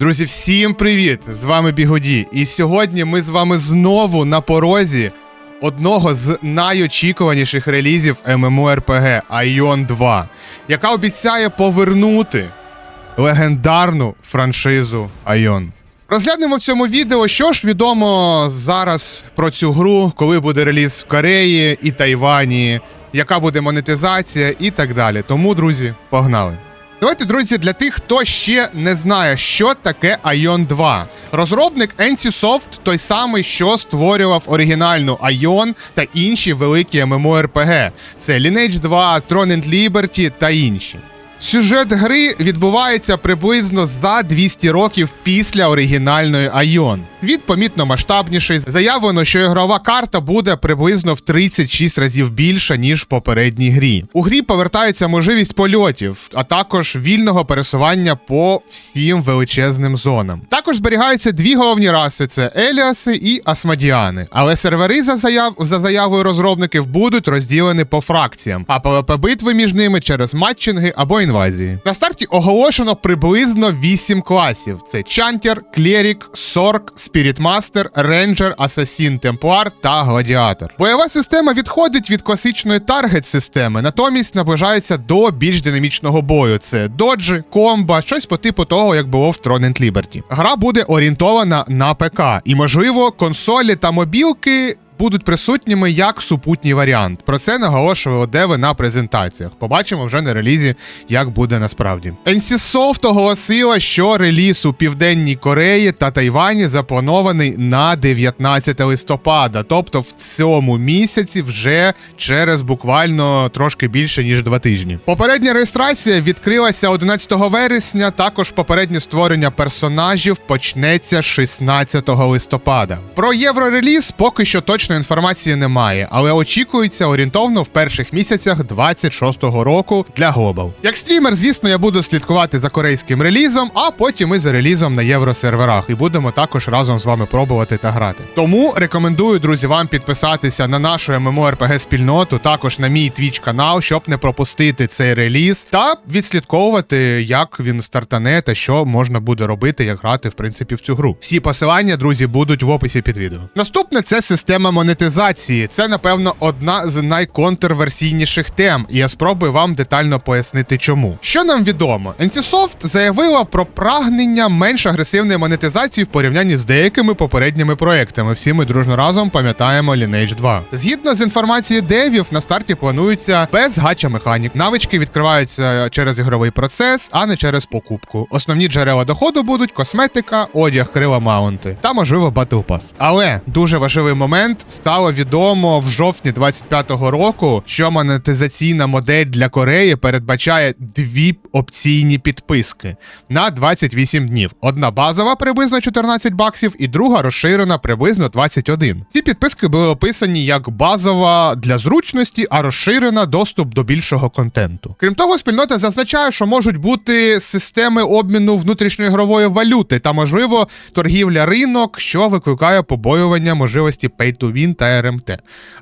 Друзі, всім привіт! З вами Бігоді. І сьогодні ми з вами знову на порозі одного з найочікуваніших релізів MMORPG Ion 2, яка обіцяє повернути легендарну франшизу Ion. Розглянемо в цьому відео, що ж відомо зараз про цю гру, коли буде реліз в Кореї і Тайвані, яка буде монетизація і так далі. Тому, друзі, погнали. Давайте, друзі, для тих, хто ще не знає, що таке Ion 2. Розробник NCSoft той самий, що створював оригінальну Ion та інші великі MMORPG. Це Lineage 2, Tron and Liberty та інші. Сюжет гри відбувається приблизно за 200 років після оригінальної Ion. Світ помітно масштабніший. Заявлено, що ігрова карта буде приблизно в 36 разів більша, ніж в попередній грі. У грі повертається можливість польотів, а також вільного пересування по всім величезним зонам. Також зберігаються дві головні раси: це Еліаси і Асмадіани. Але сервери за заяв за заявою розробників будуть розділені по фракціям, а пвп битви між ними через матчинги або інвазії. На старті оголошено приблизно 8 класів: це Чантер, Клерік, Сорк, Спірітмастер, Рейнджер, Асасін, Темплар та Гладіатор. Бойова система відходить від класичної таргет-системи, натомість наближається до більш динамічного бою. Це доджі, комба, щось по типу того, як було в Tron and Liberty. Гра буде орієнтована на ПК, і, можливо, консолі та мобілки. Будуть присутніми як супутній варіант. Про це наголошували деви на презентаціях. Побачимо вже на релізі, як буде насправді. NCSoft оголосила, що реліз у Південній Кореї та Тайвані запланований на 19 листопада, тобто в цьому місяці вже через буквально трошки більше ніж два тижні. Попередня реєстрація відкрилася 11 вересня. Також попереднє створення персонажів почнеться 16 листопада. Про єврореліз поки що точно інформації немає, але очікується орієнтовно в перших місяцях 26-го року для Global. Як стрімер, звісно, я буду слідкувати за корейським релізом, а потім і за релізом на євросерверах, і будемо також разом з вами пробувати та грати. Тому рекомендую, друзі, вам підписатися на нашу MMORPG спільноту, також на мій Twitch канал, щоб не пропустити цей реліз, та відслідковувати, як він стартане та що можна буде робити, як грати в принципі в цю гру. Всі посилання, друзі, будуть в описі під відео. Наступне це система монетизації. Це, напевно, одна з найконтрверсійніших тем, і я спробую вам детально пояснити, чому. Що нам відомо? NCSoft заявила про прагнення менш агресивної монетизації в порівнянні з деякими попередніми проектами. Всі ми дружно разом пам'ятаємо Lineage 2. Згідно з інформацією девів, на старті планується без гача механік. Навички відкриваються через ігровий процес, а не через покупку. Основні джерела доходу будуть косметика, одяг, крила маунти та, можливо, Pass. Але дуже важливий момент стало відомо в жовтні 25-го року, що монетизаційна модель для Кореї передбачає дві опційні підписки на 28 днів. Одна базова приблизно 14 баксів, і друга розширена приблизно 21. Ці підписки були описані як базова для зручності, а розширена доступ до більшого контенту. Крім того, спільнота зазначає, що можуть бути системи обміну внутрішньоігрової валюти та, можливо, торгівля ринок, що викликає побоювання можливості pay to win та РМТ.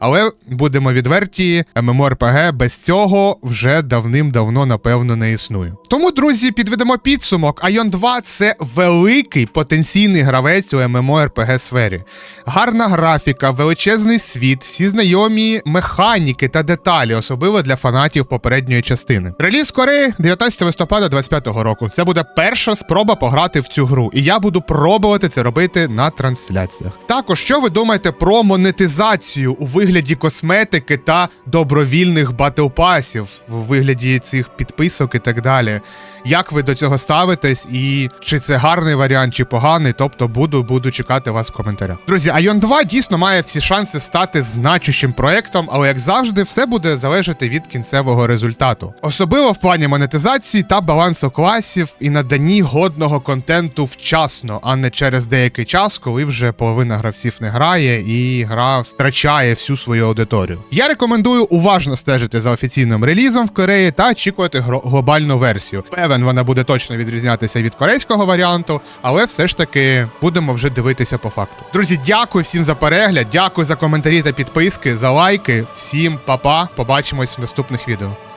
Але будемо відверті, MMORPG без цього вже давним-давно, напевно, не існує. Тому, друзі, підведемо підсумок. Ion 2 це великий потенційний гравець у MMORPG сфері. Гарна графіка, величезний світ, всі знайомі механіки та деталі, особливо для фанатів попередньої частини. Реліз Кореї 19 листопада 25-го року. Це буде перша спроба пограти в цю гру, і я буду пробувати це робити на трансляціях. Також, що ви думаєте про монетизацію у вигляді косметики та добровільних батлпасів у вигляді цих підписок і так далі? Як ви до цього ставитесь, і чи це гарний варіант, чи поганий? Тобто буду буду чекати вас в коментарях. Друзі, Ion 2 дійсно має всі шанси стати значущим проектом, але як завжди, все буде залежати від кінцевого результату, особливо в плані монетизації та балансу класів і наданні годного контенту вчасно, а не через деякий час, коли вже половина гравців не грає і гра втрачає всю свою аудиторію. Я рекомендую уважно стежити за офіційним релізом в Кореї та очікувати глобальну версію. Певен, вона буде точно відрізнятися від корейського варіанту, але все ж таки будемо вже дивитися по факту. Друзі, дякую всім за перегляд, дякую за коментарі та підписки, за лайки. Всім па-па, побачимось в наступних відео.